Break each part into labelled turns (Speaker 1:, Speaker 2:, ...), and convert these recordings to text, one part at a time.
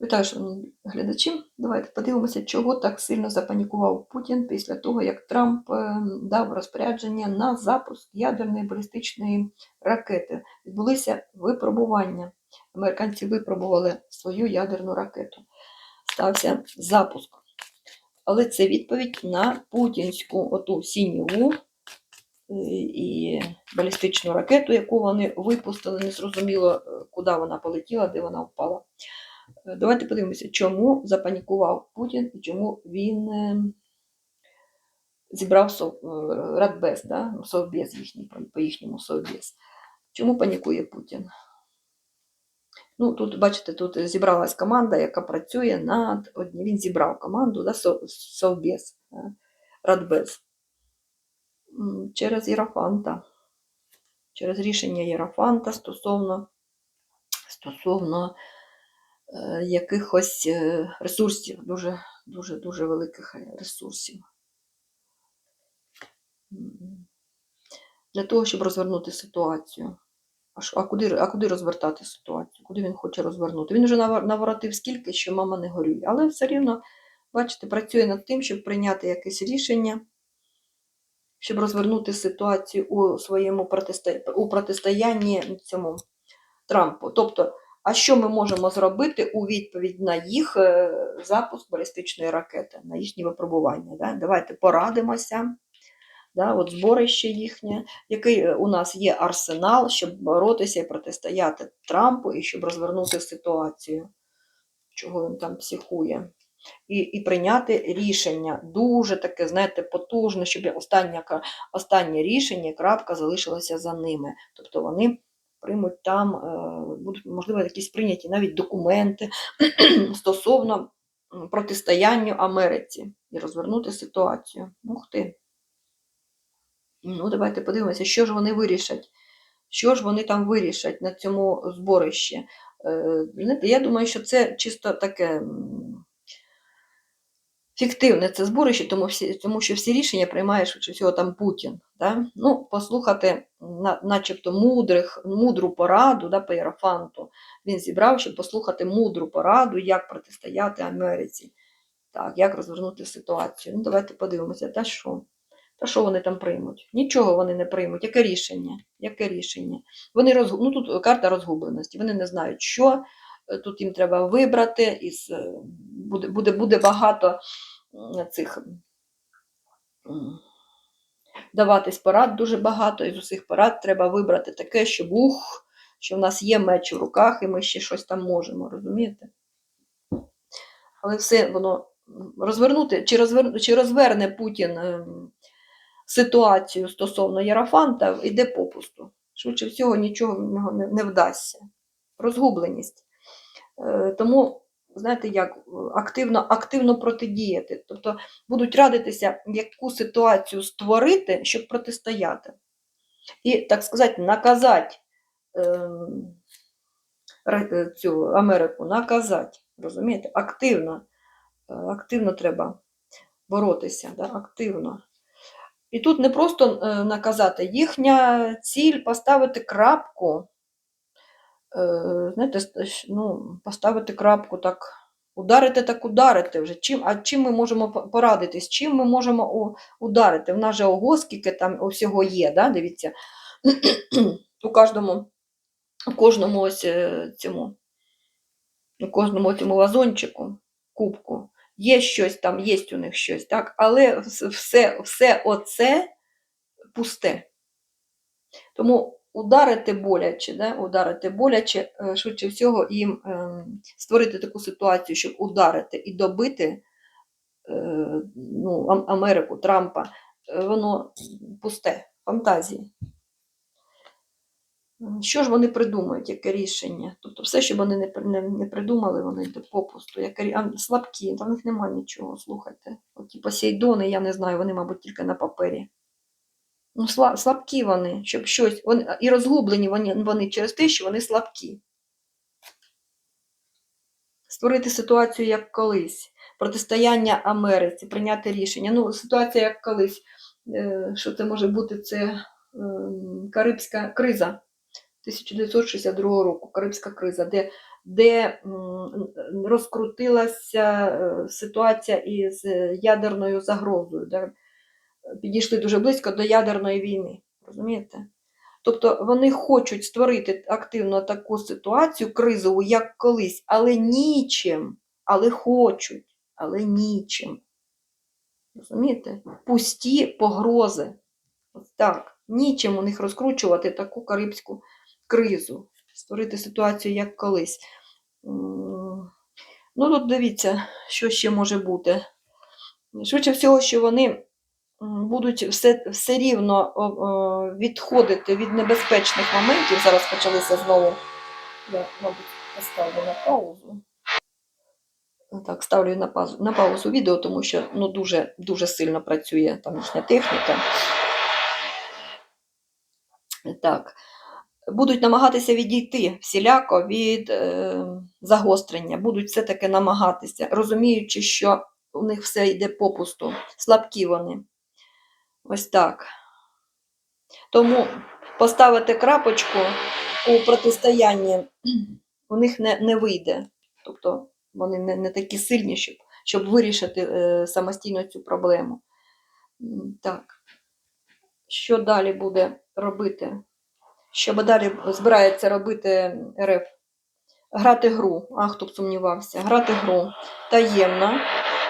Speaker 1: Вітаю, шановні глядачі. Давайте подивимося, чого так сильно запанікував Путін після того, як Трамп е, дав розпорядження на запуск ядерної балістичної ракети. Відбулися випробування. Американці випробували свою ядерну ракету. Стався запуск. Але це відповідь на путінську оту сіньову е, і балістичну ракету, яку вони випустили. Незрозуміло, е, куди вона полетіла, де вона впала. Е, Давайте подивимося, чому запанікував Путін і чому він е, зібрав сов- е, Радбез, да? ну, Совбез їхній, по- їхньому Совбез. Чому панікує Путін? Ну, тут, бачите, тут зібралась команда, яка працює над одні. Він зібрав команду, да, Совбез, Радбез. Через Єрофанта. Через рішення Єрофанта стосовно, стосовно якихось е, ресурсів, дуже, дуже, дуже великих е, ресурсів. Для того, щоб розвернути ситуацію. А, що- а, куди, а куди розвертати ситуацію? Куди він хоче розвернути? Він вже наворотив скільки, що мама не горює. Але все рівно, бачите, працює над тим, щоб прийняти якесь рішення, щоб розвернути ситуацію у своєму протистоянні цьому Трампу. Тобто, а що ми можемо зробити у відповідь на їх е, запуск балістичної ракети, на їхні випробування? Да? Давайте порадимося. Да, от зборище їхнє, який е, у нас є арсенал, щоб боротися і протистояти Трампу, і щоб розвернути ситуацію, чого він там психує, і, і прийняти рішення дуже таке, знаєте, потужне, щоб останнє, останнє рішення, крапка залишилася за ними. Тобто вони приймуть там, е, будуть, можливо, якісь прийняті навіть документи стосовно протистоянню Америці і розвернути ситуацію. Ух ти. Ну, давайте подивимося, що ж вони вирішать. Що ж вони там вирішать на цьому зборищі? Е, знаєте, я думаю, що це чисто таке фіктивне це зборище, тому, всі, тому що всі рішення приймає швидше всього там Путін. Да? Ну, послухати на, начебто мудрих, мудру пораду да, по Єрофанту. Він зібрав, щоб послухати мудру пораду, як протистояти Америці, так, як розвернути ситуацію. Ну, давайте подивимося, та що? Та що вони там приймуть? Нічого вони не приймуть. Яке рішення? Яке рішення? Вони роз... ну, тут карта розгубленості. Вони не знають, що тут їм треба вибрати. Із... е, Буде, буде, буде багато цих даватись порад дуже багато. Із усіх порад треба вибрати таке, щоб ух, що в нас є меч в руках, і ми ще щось там можемо, розумієте? Але все воно розвернути, чи, розвер... чи розверне Путін ем, ситуацію стосовно Єрофанта, йде попусту. Швидше всього, нічого в нього не, не вдасться. Розгубленість. Е, Тому, знаєте, як е, активно, активно протидіяти. Тобто будуть радитися, яку ситуацію створити, щоб протистояти. І, так сказати, наказати ем, е, цю Америку, наказати. Розумієте? Активно. Активно треба боротися, да? активно. І тут не просто наказати, їхня ціль поставити крапку, знаєте, ну, поставити крапку так, ударити так ударити вже. Чим, а чим ми можемо порадитись? Чим ми можемо у- ударити? В нас же ого, скільки там усього є, да? дивіться, у кожному, у кожному ось е, цьому, у кожному цьому вазончику, кубку. Є щось там, є у них щось, так? але все, все оце пусте. Тому ударити боляче, да? ударити боляче, е, швидше всього, їм ем, створити таку ситуацію, щоб ударити і добити е, ну, Америку, Трампа, е, воно пусте, фантазії. Що ж вони придумають, яке рішення? Тобто все, що вони не, не, не придумали, вони йде попусту. Яке, а, слабкі, там в них немає нічого, слухайте. От ті Посейдони, я не знаю, вони, мабуть, тільки на папері. Ну, слабкі вони, щоб щось. Вони, і розгублені вони, вони через те, що вони слабкі. Створити ситуацію як колись, протистояння Америці, прийняти рішення. Ну, ситуація як колись. Е, Що це може бути? Це ем, Карибська криза 1962 року, Карибська криза, де де розкрутилася е, ситуація із ядерною загрозою, де підійшли дуже близько до ядерної війни. Розумієте? Тобто вони хочуть створити активно таку ситуацію кризову, як колись, але нічим, але хочуть, але нічим. Розумієте? Пусті погрози. Ось так. Нічим у них розкручувати таку карибську кризу, створити ситуацію як колись. Ну, тут дивіться, що ще може бути. Швидше всього, що вони будуть все, все рівно відходити від небезпечних моментів. Зараз почалися знову. Я, мабуть, поставлю на паузу. Так, ставлю на паузу, на паузу відео, тому що ну, дуже, дуже сильно працює там їхня техніка. Так. Будуть намагатися відійти всіляко від е, загострення, будуть все-таки намагатися, розуміючи, що у них все йде попусту, слабкі вони. Ось так. Тому поставити крапочку у протистоянні у них не, не вийде. Тобто вони не, не такі сильні, щоб, щоб вирішити е, самостійно цю проблему. Так. Що далі буде робити? Що далі збирається робити РФ? Грати гру, а хто б сумнівався, грати гру таємно.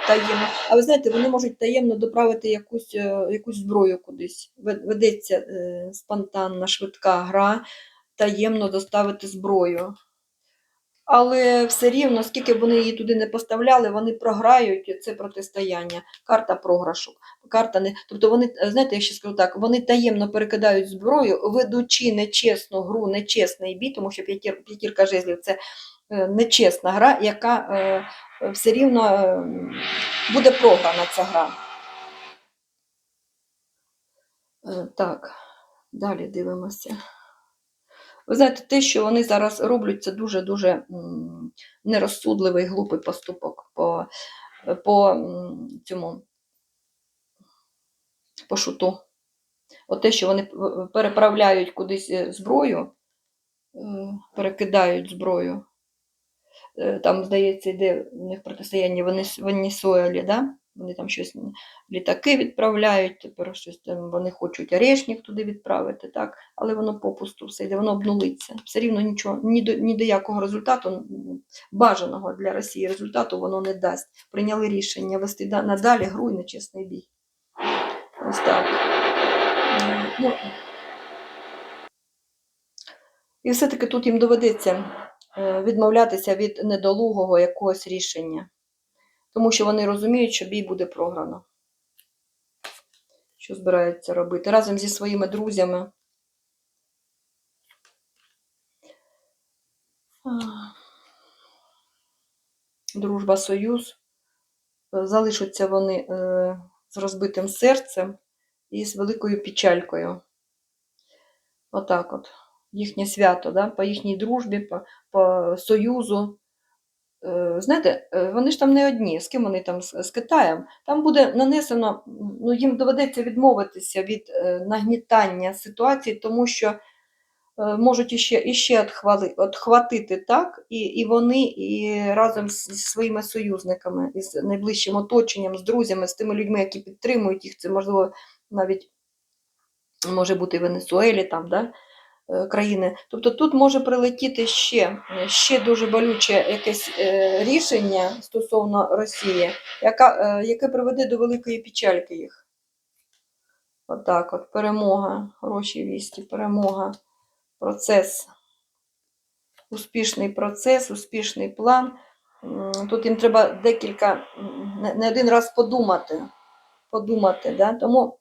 Speaker 1: Таємно. А ви знаєте, вони можуть таємно доправити якусь, е, якусь зброю кудись. Ведеться е, спонтанна, швидка гра, таємно доставити зброю. Але все рівно, скільки б вони її туди не поставляли, вони програють це протистояння. Карта програшу. Карта не... Тобто вони, е, знаєте, я ще скажу так, вони таємно перекидають зброю, ведучи нечесну гру, нечесний бій, тому що п'ятір, п'ятірка жезлів це нечесна гра, яка е, е, все рівно е, буде програна ця гра. Е, так, далі дивимося. Ви знаєте, те, що вони зараз роблять, це дуже-дуже нерозсудливий, глупий поступок по, по цьому по шуту. От те, що вони переправляють кудись е, зброю, е, перекидають зброю. Е, Там, здається, йде у них протистояння Венес- Венесуелі, да? вони там щось літаки відправляють, тепер щось там вони хочуть орешник туди відправити, так? але воно попусту все йде, воно обнулиться. Все рівно нічого, ні до, ні до якого результату, бажаного для Росії результату воно не дасть. Прийняли рішення вести надалі гру і нечесний бій. Ось так. Ну, і все-таки тут їм доведеться відмовлятися від недолугого якогось рішення, тому що вони розуміють, що бій буде програно. Що збираються робити разом зі своїми друзями. Дружба, союз. Е, Залишаться вони е, з розбитим серцем і з великою печалькою. Отак от. Їхнє свято, да? по їхній дружбі, по, по союзу. Е, Знаєте, е, вони ж там не одні, з ким вони там з, Китаєм. Там буде нанесено, ну їм доведеться відмовитися від е, нагнітання ситуації, тому що можуть іще, іще отхватити так, і, і вони, і разом зі своїми союзниками, із найближчим оточенням, з друзями, з тими людьми, які підтримують їх, це можливо навіть може бути і Венесуелі, там, да, країни. Тобто тут може прилетіти ще, ще дуже болюче якесь е, рішення стосовно Росії, яка, е, яке приведе до великої печальки їх. Отак от, перемога, хороші вісті, перемога, процес, успішний процес, успішний план. Тут їм треба декілька, не один раз подумати. подумати да? Тому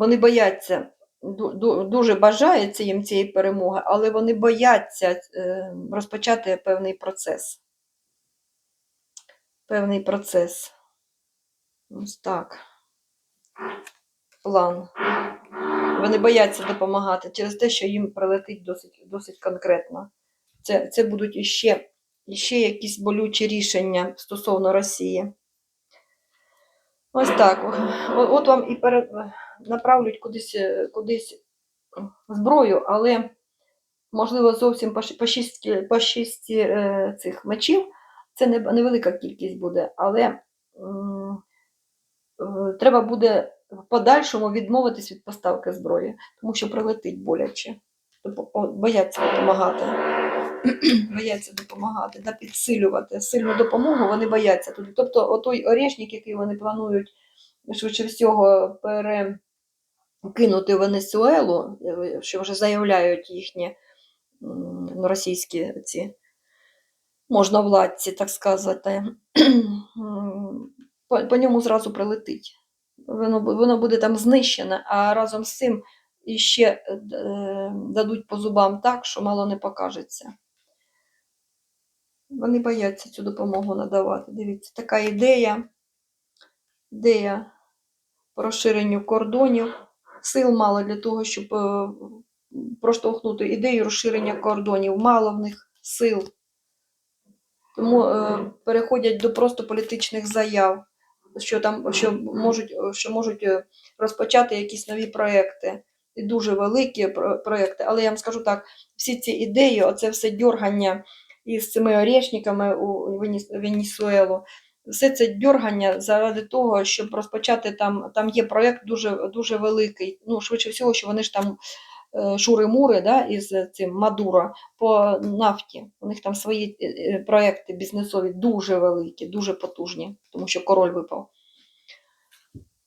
Speaker 1: вони бояться, ду- ду- дуже бажається їм цієї перемоги, але вони бояться е, розпочати певний процес. Певний процес. Ось так. План. Вони бояться допомагати через те, що їм прилетить досить, досить конкретно. Це, це будуть іще, іще якісь болючі рішення стосовно Росії. Ось так. От вам і пере... направлять кудись, е, кудись зброю, але можливо, зовсім по, шість, по е, цих мечів. Це невелика кількість буде, але е, треба буде в подальшому відмовитись від поставки зброї, тому що прилетить боляче. Бояться допомагати. бояться допомагати, да, підсилювати сильну допомогу, вони бояться. Тобто, отой орешник, який вони планують швидше всього перекинути в Венесуелу, е, що вже заявляють їхні ну, російські ці можновладці, так сказати, по, по ньому зразу прилетить. Воно, воно буде там знищене, а разом з цим іще е, дадуть по зубам так, що мало не покажеться. Вони бояться цю допомогу надавати. Дивіться, така ідея, ідея по розширенню кордонів. Сил мало для того, щоб е, проштовхнути ідею розширення кордонів. Мало в них сил. Тому е, переходять до просто політичних заяв, що там що можуть, що можуть е, розпочати якісь нові проекти. І дуже великі про- проекти. Але я вам скажу так: всі ці ідеї, оце все дьоргання із цими орешниками у Венес- Венесуелу, все це дьоргання заради того, щоб розпочати там, там є проєкт дуже, дуже великий. Ну, швидше всього, що вони ж там е, шури-мури да, із цим Мадуро по нафті. У них там свої е, е, проекти бізнесові дуже великі, дуже потужні, тому що король випав.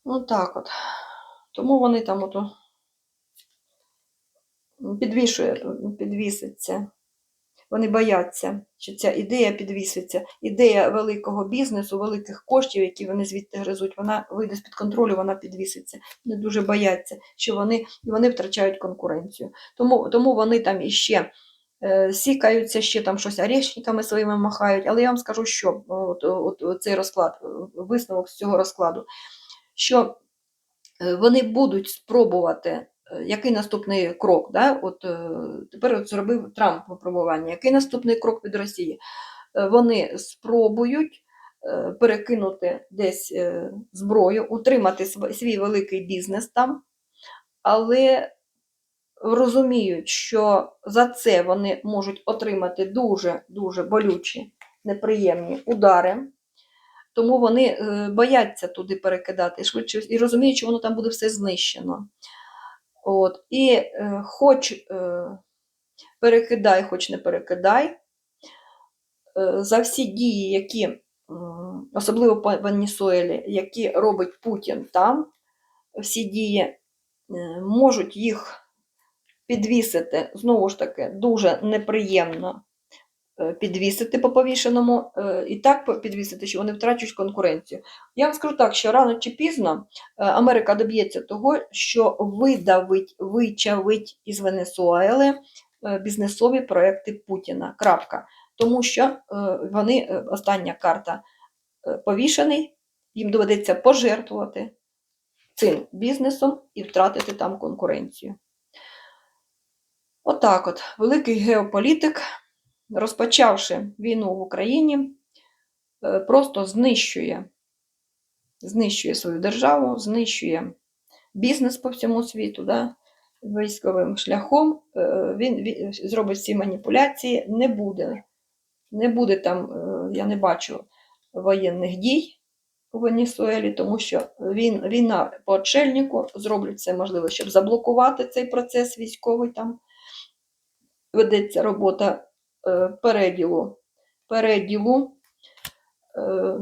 Speaker 1: Ну так от. Тому вони там ото підвішує, підвіситься. Вони бояться, що ця ідея підвіситься. Ідея великого бізнесу, великих коштів, які вони звідти гризуть, вона вийде з-під контролю, вона підвіситься. Вони дуже бояться, що вони, і вони втрачають конкуренцію. Тому, тому вони там іще е, сікаються, ще там щось орешниками своїми махають. Але я вам скажу, що от, от, от цей розклад, е, висновок з цього розкладу, що е, вони будуть спробувати, який наступний крок. Да? От, е, тепер зробив Трамп випробування. Який наступний крок від Росії? Е, Вони спробують е, перекинути десь зброю, утримати свій великий бізнес там, але розуміють, що за це вони можуть отримати дуже-дуже болючі, неприємні удари. Тому вони бояться туди перекидати швидше і розуміють, що воно там буде все знищено. От. І е, хоч е, перекидай, хоч не перекидай, е, за всі дії, які, е, особливо по Венесуелі, які робить Путін там, всі дії е, можуть їх підвісити, знову ж таки, дуже неприємно підвісити по повішеному, е, і так підвісити, що вони втрачують конкуренцію. Я вам скажу так, що рано чи пізно е, Америка доб'ється того, що видавить, вичавить із Венесуели е, бізнесові проекти Путіна. Крапка. Тому що е, вони, е, остання карта е, повішений, їм доведеться пожертвувати цим бізнесом і втратити там конкуренцію. Отак от, великий геополітик, розпочавши війну в Україні, е, просто знищує, знищує свою державу, знищує бізнес по всьому світу, да, військовим шляхом. Е, Він, він зробить всі маніпуляції, не буде. Не буде там, е, я не бачу воєнних дій у Венесуелі, тому що він, війна по отшельнику зроблять все можливе, щоб заблокувати цей процес військовий там. Ведеться робота переділу, переділу е,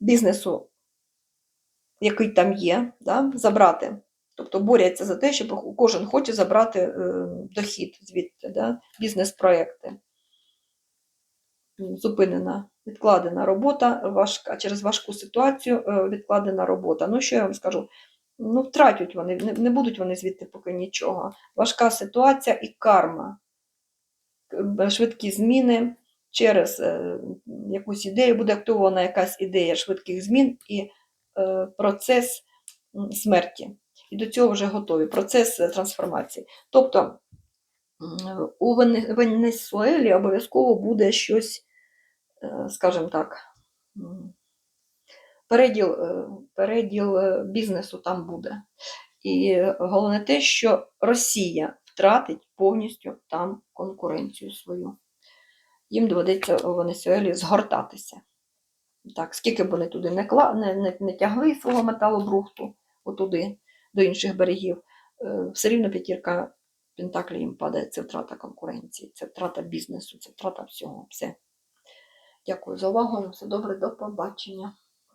Speaker 1: бізнесу, який там є, да, забрати. Тобто борються за те, щоб кожен хоче забрати е, дохід звідти, да, бізнес-проекти. Зупинена, відкладена робота, важка, через важку ситуацію е, відкладена робота. Ну, що я вам скажу? Ну, втратять вони, не будуть вони звідти поки нічого. Важка ситуація і карма. К- Швидкі зміни через е, якусь ідею, буде активована якась ідея швидких змін і е, процес смерті. І до цього вже готові. Процес е, трансформації. Тобто у Венесуелі обов'язково буде щось, е, скажімо так, переділ, е, переділ е, бізнесу там буде. І головне те, що Росія втратить повністю там конкуренцію свою. Їм доведеться у Венесуелі згортатися. Так, скільки б вони туди не, кла... не, не, не тягли свого металобрухту, отуди, до інших берегів, е, все рівно п'ятірка Пентаклі їм падає. Це втрата конкуренції, це втрата бізнесу, це втрата всього. Все. Дякую за увагу. Все добре, до побачення.